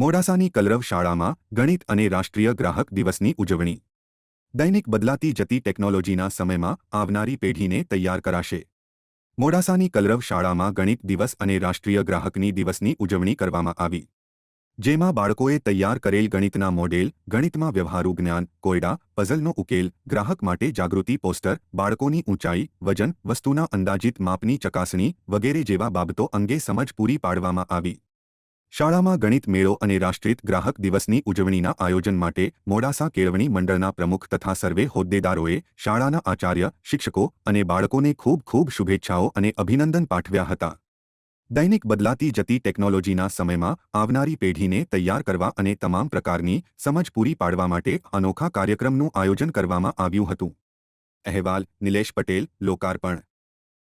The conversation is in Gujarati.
મોડાસાની કલરવ શાળામાં ગણિત અને રાષ્ટ્રીય ગ્રાહક દિવસની ઉજવણી. દૈનિક બદલાતી જતી ટેકનોલોજીના સમયમાં આવનારી પેઢીને તૈયાર કરાશે. મોડાસાની કલરવ શાળામાં ગણિત દિવસ અને રાષ્ટ્રીય ગ્રાહકની દિવસની ઉજવણી કરવામાં આવી. જેમાં બાળકોએ તૈયાર કરેલ ગણિતના મોડેલ, ગણિતમાં વ્યવહારુ જ્ઞાન, કોયડા, પઝલનો ઉકેલ, ગ્રાહક માટે જાગૃતિ પોસ્ટર, બાળકોની ઊંચાઈ, વજન, વસ્તુના અંદાજિત માપની ચકાસણી વગેરે જેવા બાબતો અંગે સમજ પૂરી પાડવામાં આવી. શાળામાં ગણિત મેળો અને રાષ્ટ્રીય ગ્રાહક દિવસની ઉજવણીના આયોજન માટે મોડાસા કેળવણી મંડળના પ્રમુખ તથા સર્વે હોદ્દેદારોએ શાળાના આચાર્ય, શિક્ષકો અને બાળકોને ખૂબ ખૂબ શુભેચ્છાઓ અને અભિનંદન પાઠવ્યા હતા. દૈનિક બદલાતી જતી ટેકનોલોજીના સમયમાં આવનારી પેઢીને તૈયાર કરવા અને તમામ પ્રકારની સમજ પૂરી પાડવા માટે અનોખા કાર્યક્રમનું આયોજન કરવામાં આવ્યું હતું. અહેવાલ, નિલેશ પટેલ, લોકાર્પણ.